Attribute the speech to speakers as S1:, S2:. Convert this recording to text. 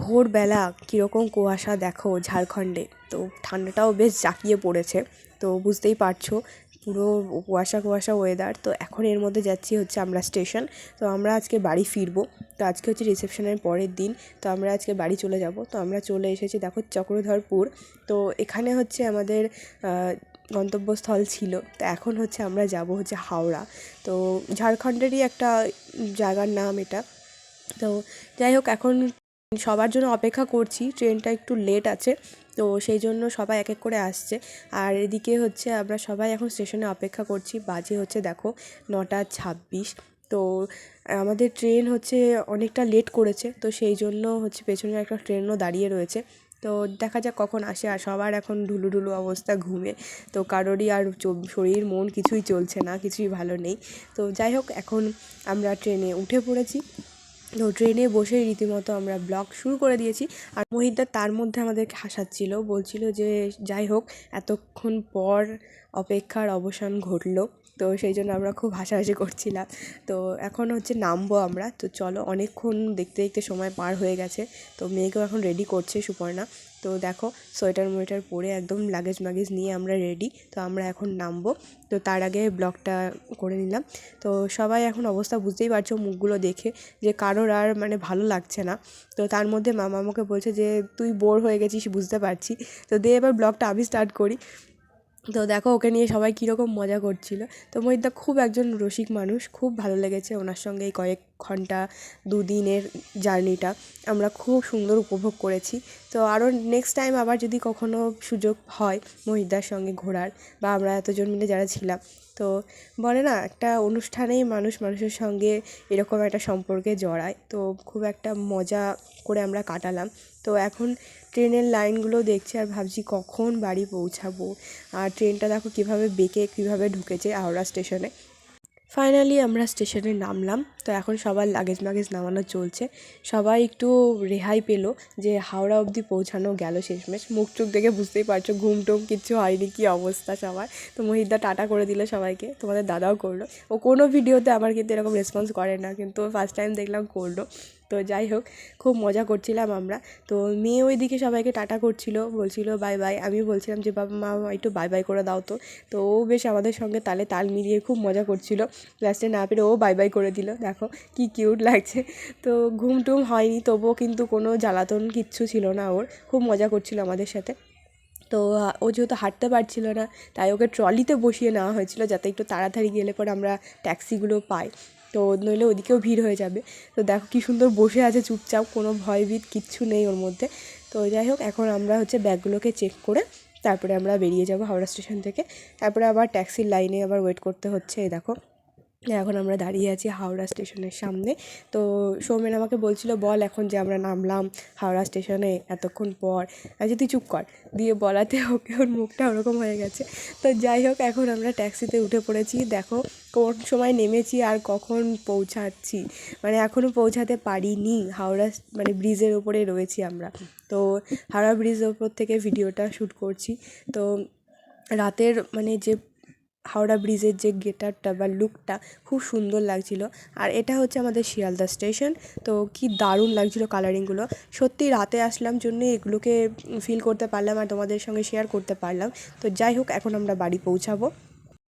S1: ভোরবেলা কীরকম কুয়াশা দেখো ঝাড়খণ্ডে, তো ঠান্ডাটাও বেশ জাঁকিয়ে পড়েছে। তো বুঝতেই পারছ, পুরো কুয়াশা কুয়াশা ওয়েদার তো এখন এর মধ্যে যাচ্ছি হচ্ছে আমরা স্টেশন তো আমরা আজকে বাড়ি ফিরবো। তো আজকে হচ্ছে রিসেপশনের পরের দিন। তো আমরা আজকে বাড়ি চলে যাব। তো আমরা চলে এসেছি দেখো চক্রধরপুর। তো এখানে হচ্ছে আমাদের গন্তব্যস্থল ছিল। তো এখন হচ্ছে আমরা যাব হচ্ছে হাওড়া। তো ঝাড়খণ্ডেরই একটা জায়গার নাম এটা। তো যাই হোক, এখন সবার জন্য অপেক্ষা করছি, ট্রেনটা একটু লেট আছে, তো সেই জন্য সবাই এক এক করে আসছে। আর এদিকে হচ্ছে আমরা সবাই এখন স্টেশনে অপেক্ষা করছি, বাজে হচ্ছে দেখো নটা ছাব্বিশ। তো আমাদের ট্রেন হচ্ছে অনেকটা লেট করেছে, তো সেই জন্য হচ্ছে পেছনে একটা ট্রেনও দাঁড়িয়ে রয়েছে। তো দেখা যাক কখন আসে, আর সবার এখন ঢুলু ঢুলু অবস্থা ঘুমে। তো কারোরই আর শরীর, মন কিছুই চলছে না, কিছুই ভালো নেই। তো যাই হোক, এখন আমরা ট্রেনে উঠে পড়েছি। তো ট্রেনে বসে রীতিমতো আমরা ব্লগ শুরু করে দিয়েছি। আর মহিতদা তার মধ্যে আমাদেরকে হাসাচ্ছিল, বলছিল যে, যাই হোক, এতক্ষণ পর অপেক্ষার অবসান ঘটলো। তো সেই জন্য আমরা খুব হাসাহাসি করছিলাম। তো এখন হচ্ছে নামবো আমরা। তো চলো, অনেকক্ষণ দেখতে দেখতে সময় পার হয়ে গেছে। তো মেয়েকেও এখন রেডি করছে সুপর্ণা। তো দেখো সোয়েটার মোয়েটার পরে একদম লাগেজ মাগেজ নিয়ে আমরা রেডি তো আমরা এখন নামবো। তো তার আগে ব্লগটা করে নিলাম। তো সবাই এখন অবস্থা বুঝতেই পারছ মুখগুলো দেখে যে কারোর আর মানে ভালো লাগছে না। তো তার মধ্যে মামা আমাকে বলছে যে, তুই বোর হয়ে গেছিস, বুঝতে পারছি। তো দিয়ে এবার ব্লগটা আমি স্টার্ট করি। তো দেখো ওকে নিয়ে সবাই কীরকম মজা করছিল। তো মহিতদা খুব একজন রসিক মানুষ, খুব ভালো লেগেছে ওনার সঙ্গে এই কয়েক ঘণ্টা, দুদিনের জার্নিটা। আমরা খুব সুন্দর উপভোগ করেছি। তো আরও নেক্সট টাইম আবার যদি কখনও সুযোগ হয় মহিতদার সঙ্গে ঘোরার বা আমরা এতজন মিলে যারা ছিলাম, তো বলে না, একটা অনুষ্ঠানেই মানুষ মানুষের সঙ্গে এরকম একটা সম্পর্কে জড়ায়। তো খুব একটা মজা করে আমরা কাটালাম। তো এখন ট্রেনের লাইনগুলো দেখছি আর ভাবছি কখন বাড়ি পৌঁছাবো। আর ট্রেনটা দেখো কীভাবে বেঁকে কীভাবে ঢুকেছে হাওড়া স্টেশনে। ফাইনালি আমরা স্টেশনে নামলাম। তো এখন সবার লাগেজ ম্যাগেজ নামানো চলছে। সবাই একটু রেহাই পেল যে হাওড়া অবধি পৌঁছানো গেল শেষমেশ। মুখ টুক দেখে বুঝতেই পারছ, ঘুম টুম কিচ্ছু হয়নি, কী অবস্থা সবার। তো মহিতদা টাটা করে দিল সবাইকে, তোমাদের দাদাও করল। ও কোনো ভিডিওতে আমার কিন্তু এরকম রেসপন্স করে না, কিন্তু ফার্স্ট টাইম দেখলাম করল। তো যাই হোক, খুব মজা করছিলাম আমরা। তো মেয়ে ওইদিকে সবাইকে টাটা করছিল, বলছিল বাই বাই। আমি বলছিলাম যে, বাবা, মা, একটু বাই বাই করে দাও তো। তো ও বেশ আমাদের সঙ্গে তালে তাল মিলিয়ে খুব মজা করছিল। লাস্টে না পেরে ও বাই বাই করে দিল। দেখো কি কিউট লাগছে। তো ঘুম টুম হয়নি, তবুও কিন্তু কোনো জ্বালাতন কিচ্ছু ছিল না ওর। খুব মজা করছিল আমাদের সাথে। তো ও যেহেতু হাঁটতে পারছিল না, তাই ওকে ট্রলিতে বসিয়ে নেওয়া হয়েছিল যাতে একটু তাড়াতাড়ি গেলে পরে আমরা ট্যাক্সিগুলো পাই। তো নইলে ওদিকেও ভিড় হয়ে যাবে। তো দেখো কী সুন্দর বসে আছে চুপচাপ, কোনো ভয়ভীত কিচ্ছু নেই ওর মধ্যে। তো যাই হোক, এখন আমরা হচ্ছে ব্যাগগুলোকে চেক করে তারপরে আমরা বেরিয়ে যাব হাওড়া স্টেশন থেকে। তারপরে আবার ট্যাক্সির লাইনে আবার ওয়েট করতে হচ্ছে, এই দেখো। এখন আমরা দাঁড়িয়ে আছি হাওড়া স্টেশনের সামনে। তো সৌমেন আমাকে বলছিল, বল এখন যে আমরা নামলাম হাওড়া স্টেশনে এতক্ষণ পর। আচ্ছা তুই চুপ কর। দিয়ে বলাতে ওকে ওর মুখটা ওরকম হয়ে গেছে। তো যাই হোক, এখন আমরা ট্যাক্সিতে উঠে পড়েছি। দেখো কোন সময় নেমেছি আর কখন পৌঁছাচ্ছি। মানে এখনও পৌঁছাতে পারিনি। হাওড়া মানে ব্রিজের ওপরে রয়েছি আমরা। তো হাওড়া ব্রিজের ওপর থেকে ভিডিওটা শ্যুট করছি। তো রাতের মানে যে হাওড়া ব্রিজের যে গেটারটা বা লুকটা খুব সুন্দর লাগছিল। আর এটা হচ্ছে আমাদের শিয়ালদা স্টেশন। তো কি দারুণ লাগছিল কালারিংগুলো। সত্যি রাতে আসলাম জন্যে এগুলোকে ফিল করতে পারলাম আর তোমাদের সঙ্গে শেয়ার করতে পারলাম। তো যাই হোক, এখন আমরা বাড়ি পৌঁছাবো।